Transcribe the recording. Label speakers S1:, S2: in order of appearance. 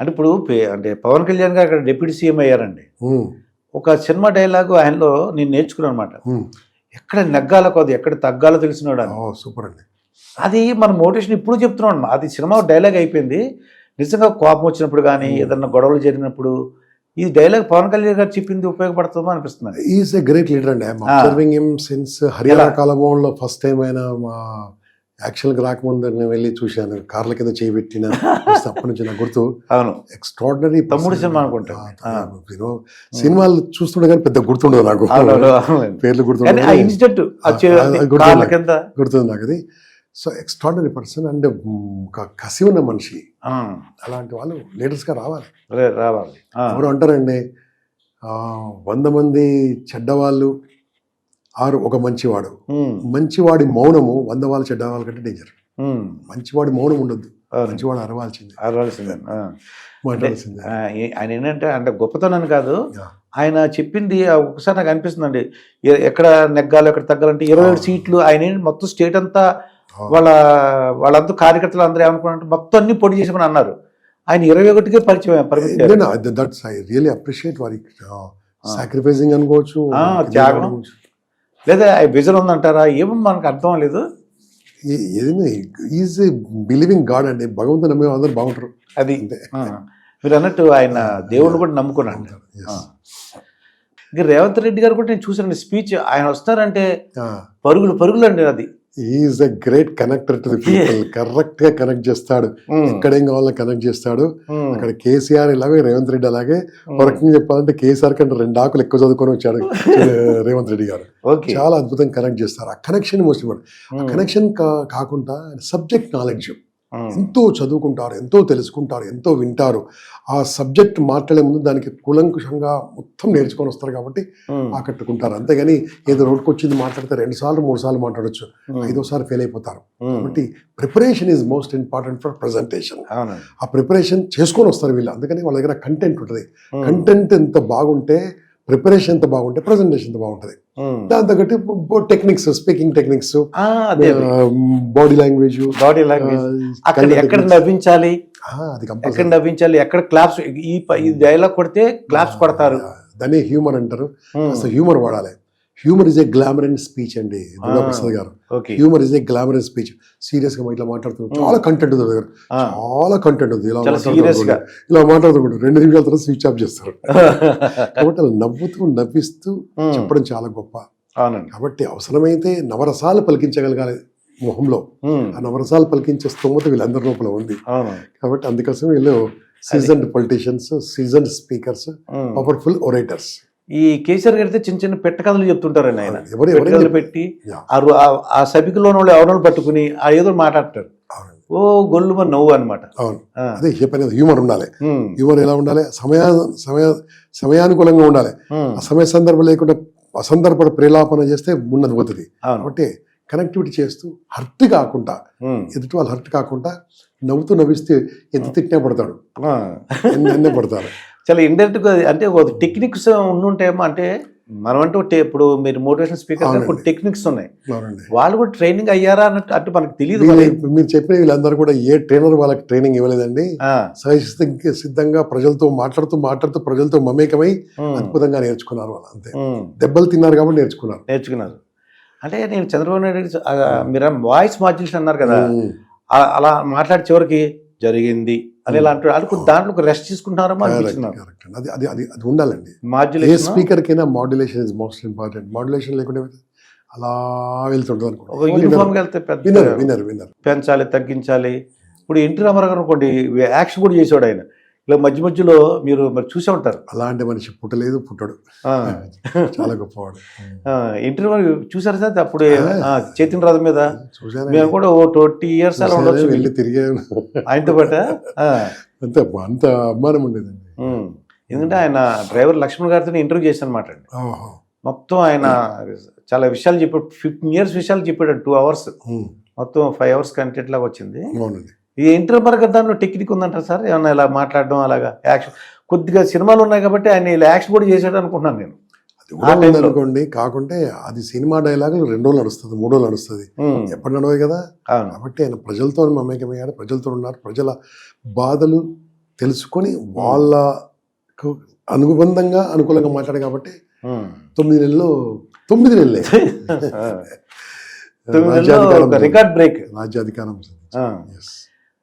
S1: అంటే ఇప్పుడు అంటే పవన్ కళ్యాణ్ గారు అక్కడ డిప్యూటీ సీఎం అయ్యారండి. ఒక సినిమా డైలాగు ఆయనలో నేను నేర్చుకున్నాను అనమాట. ఎక్కడ నెగ్గాలో కాదు ఎక్కడ తగ్గాలో తెలిసినాడు
S2: సూపర్ అండి
S1: అది మన మోటివేషన్ ఇప్పుడు చెప్తున్నాం అది సినిమా డైలాగ్ అయిపోయింది. నిజంగా కోపం వచ్చినప్పుడు కానీ ఏదన్నా గొడవలు జరిగినప్పుడు ఈ డైలాగ్ పవన్ కళ్యాణ్ గారు చెప్పింది ఉపయోగపడుతుందో అనిపిస్తుంది
S2: ఈజ్ ఎ గ్రేట్ లీడర్ అండి. I'm. Observing him since Haryana? కాలంలో ఫస్ట్ టైం ఆయన మా యాక్షన్కి రాకముందు నేను వెళ్ళి చూశాను. కార్ల కింద చేయి పెట్టిన అప్పటి నుంచి నాకు గుర్తు.
S1: అవును.
S2: ఎక్స్ట్రాడినరీ
S1: తమ్ముడు సినిమా అనుకుంటా. ఆ.
S2: సినిమాలు చూస్తుండే కానీ పెద్ద గుర్తుండదు నాకు. పేర్లు గుర్తుండదు గుర్తుంది నాకు. అది. సో ఎక్స్ట్రాడినరీ పర్సన్ అండ్ ఒక కసి ఉన్న మనిషి అలాంటి వాళ్ళు లీడర్స్గా రావాలి.
S1: రావాలి.
S2: ఎవరు అంటారండి? వంద మంది చెడ్డవాళ్ళు ఆరు ఒక మంచివాడు. మంచివాడి మౌనము వంద వాళ్ళ చెడ్డవాళ్ళ కంటే డేంజర్ మంచివాడి మౌనం ఉండొద్దు. మంచివాడు అరవాల్సిందే.
S1: అరవాల్సిందే.
S2: మాట్లాడాల్సిందే
S1: ఆయన ఏంటంటే అంటే గొప్పతనం కాదు. ఆయన చెప్పింది ఒకసారి నాకు అనిపిస్తుందండి. ఎక్కడ నెగ్గాలో ఎక్కడ తగ్గాలంటే ఇరవై ఏడు. సీట్లు ఆయన మొత్తం స్టేట్ అంతా. వాళ్ళ వాళ్ళంతా కార్యకర్తలు అందరూ ఏమనుకున్నారంటే మొత్తం అన్ని పొడి చేసామని అన్నారు. ఆయన ఇరవై ఒకటికే పరిచయం పరిమితి
S2: దట్స్ ఐ రియలీ అప్రిషియేట్ వారి సాక్రిఫైసింగ్ అనుకోవచ్చు.
S1: లేదా ఆ విజన్ ఉందంటారా? ఏమో మనకు అర్థం లేదు
S2: ఈజ్ బిలీవింగ్ గాడ్ అండి. భగవంతుని నమ్మే అందరూ బాగుంటారు.
S1: అది. మీరు అన్నట్టు ఆయన దేవుడిని కూడా నమ్ముకున్నాను
S2: Yes.
S1: ఇక రేవంత్ రెడ్డి గారు కూడా నేను చూసాను స్పీచ్ ఆయన వస్తారంటే. పరుగులు పరుగులు అండి అది.
S2: Is a great connector to the people కరెక్ట్గా కనెక్ట్ చేస్తాడు. ఎక్కడేం కావాలో కనెక్ట్ చేస్తాడు.
S1: ఉమ్,
S2: అక్కడ కేసీఆర్ ఇలాగే రేవంత్ రెడ్డి అలాగే
S1: ఉమ్.
S2: ఒక రకంగా చెప్పాలంటే కేసీఆర్ కంటే రెండు ఆకులు ఎక్కువ చదువుకొని వచ్చాడు రేవంత్ రెడ్డి గారు. చాలా అద్భుతంగా కనెక్ట్ చేస్తారు. ఆ కనెక్షన్ మోస్ట్ ఇంపార్టెంట్ కనెక్షన్ కాకుండా సబ్జెక్ట్ నాలెడ్జ్ ఎంతో చదువుకుంటారు ఎంతో తెలుసుకుంటారు ఎంతో వింటారు. ఆ సబ్జెక్ట్ మాట్లాడే ముందు దానికి కూలంకుషంగా మొత్తం నేర్చుకొని వస్తారు కాబట్టి
S1: ఉమ్,
S2: ఆకట్టుకుంటారు. అంతేగాని ఏదో రోడ్కి వచ్చింది మాట్లాడితే రెండు సార్లు మూడు సార్లు మాట్లాడొచ్చు.
S1: ఉమ్,
S2: ఐదోసారి ఫెయిల్ అయిపోతారు. కాబట్టి preparation is most important for presentation ఆ ప్రిపరేషన్ చేసుకొని వస్తారు వీళ్ళు. అందుకని వాళ్ళ దగ్గర కంటెంట్ ఉంటుంది. కంటెంట్ ఎంత బాగుంటే ప్రిపరేషన్ ఎంత బాగుంటే ప్రజెంటేషన్ ఎంత బాగుంటుంది. దాని తగ్గట్టు techniques speaking techniques body language
S1: body language అక్కడ ఎక్కడ నవ్వించాలి?
S2: అది
S1: ఎక్కడ నవ్వించాలి? ఎక్కడ క్లాప్స్ ఈ డైలాగ్ కొడితే క్లాప్స్ కొడతారు.
S2: దాన్ని హ్యూమర్ అంటారు. హ్యూమర్ వాడాలి. Humour is a glamorous speech అండి దుర్గా
S1: Ah.
S2: ప్రసాద్ గారు humour is a glamorous speech సీరియస్గా ఇట్లా మాట్లాడుతున్నాం. చాలా కంటెంట్ ఉంది దగ్గర చాలా కంటెంట్ ఉంది. ఇలా మాట్లాడుతుంటారు ఇలా మాట్లాడుతుంటారు రెండు నిమిషాల తర్వాత స్విచ్ ఆఫ్ చేస్తారు. కాబట్టి అలా నవ్వుతూ నవ్విస్తూ చెప్పడం చాలా గొప్ప. కాబట్టి అవసరమైతే నవరసాలు పలికించగలగాలి మొహంలో. ఆ నవరసాలు పలికించే స్తోమత వీళ్ళందరి లోపల ఉంది. కాబట్టి అందుకోసం వీళ్ళు seasoned politicians seasoned speakers. Powerful orators
S1: ఈ కేసీఆర్ గారితే చిన్న చిన్న పెట్ట కథలు చెప్తుంటారండి ఆయన.
S2: ఎవరు
S1: పెట్ట. ఆ సభికలో వాళ్ళు ఎవరిని పట్టుకుని ఆ ఏదో మాట్లాడతారు. ఓ గొల్లు మన నవ్వు అనమాట
S2: అవును. అదే చెప్పిన హ్యూమర్ ఉండాలి. హ్యూమర్ ఎలా ఉండాలి? సమయా సమయ సమయానుకూలంగా ఉండాలి. ఆ సమయ సందర్భం లేకుండా అసందర్భ ప్రేలాపన చేస్తే ఉన్నది పోతుంది. కాబట్టి కనెక్టివిటీ చేస్తూ హర్ట్ కాకుండా. ఎదుటి వాళ్ళు హర్ట్ కాకుండా నవ్వుతూ నవ్విస్తే ఎంత తిట్టినా పడతాడు. ఎన్ని పడతారు.
S1: చాలా ఇండైరెక్ట్గా అంటే ఒక టెక్నిక్స్ ఉండుంటాయేమో అంటే మనం అంటే ఇప్పుడు మీరు మోటివేషన్ స్పీకర్ టెక్నిక్స్ ఉన్నాయి. వాళ్ళు కూడా ట్రైనింగ్ అయ్యారా అన్నట్టు అంటే మనకు తెలియదు మరి
S2: చెప్పిన వీళ్ళందరూ కూడా ఏ ట్రైనర్ వాళ్ళకి ట్రైనింగ్ ఇవ్వలేదండి. సహజ సిద్ధంగా ప్రజలతో మాట్లాడుతూ మాట్లాడుతూ ప్రజలతో మమేకమై అద్భుతంగా నేర్చుకున్నారు వాళ్ళు అంతే. దెబ్బలు తిన్నారు కాబట్టి నేర్చుకున్నారు.
S1: నేర్చుకున్నారు. అంటే నేను చంద్రబాబు నాయుడు మీరు వాయిస్ మాడ్యులేషన్ అన్నారు కదా. అలా మాట్లాడి చివరికి జరిగింది అని ఇలా అది కొంచెం దాంట్లో ఒక రెస్ట్ తీసుకుంటున్నారో
S2: Correct,
S1: అనిపించినారు
S2: correct. అది అది అది అది ఉండాలండి.
S1: మాడ్యులేషన్
S2: స్పీకర్ కైనా modulation is most important modulation లేకుండా అలా వెళ్తుంటుంది విన్నర్
S1: పెంచాలి తగ్గించాలి. ఇప్పుడు ఎన్టీ రామారావు గారు అనుకోండి యాక్షన్ కూడా చేసాడు ఆయన. ఇలా మధ్య మధ్యలో మీరు మరి చూసే ఉంటారు.
S2: అలాంటి మనిషి పుట్టలేదు పుట్టడు. చాలా గొప్పవాడు.
S1: రామారావు చూసారు సార్ అప్పుడు? ఆ, చైతన్య రథం మీద?
S2: చూశాను
S1: మేము కూడా ఓ ట్వంటీ ఇయర్స్ అలా ఉండొచ్చు.
S2: వెళ్ళి తిరిగాను
S1: ఆయనతో పాటు?
S2: అంత అంత అభిమానం ఉండేదండి.
S1: ఎందుకంటే ఆయన డ్రైవర్ లక్ష్మణ్ గారితో ఇంటర్వ్యూ చేశాను అనమాట అండి. మొత్తం ఆయన చాలా విషయాలు చెప్పాడు ఫిఫ్టీన్ ఇయర్స్ విషయాలు చెప్పాడు టూ అవర్స్. మొత్తం ఫైవ్ అవర్స్ కంటెంట్ లాగా వచ్చింది.
S2: అవునండి.
S1: ఈ ఇంటర్మర్ దానిలో టెక్నిక్ ఉందంటారు సార్ ఏమన్నా ఇలా మాట్లాడడం అలాగా యాక్షన్. కొద్దిగా సినిమాలు ఉన్నాయి కాబట్టి ఆయన ఇలా యాక్షన్ కూడా చేశాడు అనుకుంటున్నాను నేను.
S2: అది కూడా
S1: ఆ టైంలో.
S2: ఉందనుకోండి కాకుంటే అది సినిమా డైలాగులు రెండు రోజులు నడుస్తుంది మూడు రోజులు నడుస్తుంది.
S1: ఉమ్,
S2: ఎప్పటి నడవే కదా. కాబట్టి ఆయన ప్రజలతో మమేకమయ్యాడు ప్రజలతో ఉన్నారు ప్రజల బాధలు తెలుసుకొని వాళ్ళకు అనుబంధంగా అనుకూలంగా మాట్లాడు కాబట్టి తొమ్మిది నెలలు తొమ్మిది నెలలే.
S1: Record break.
S2: రాజ్యాధికారం.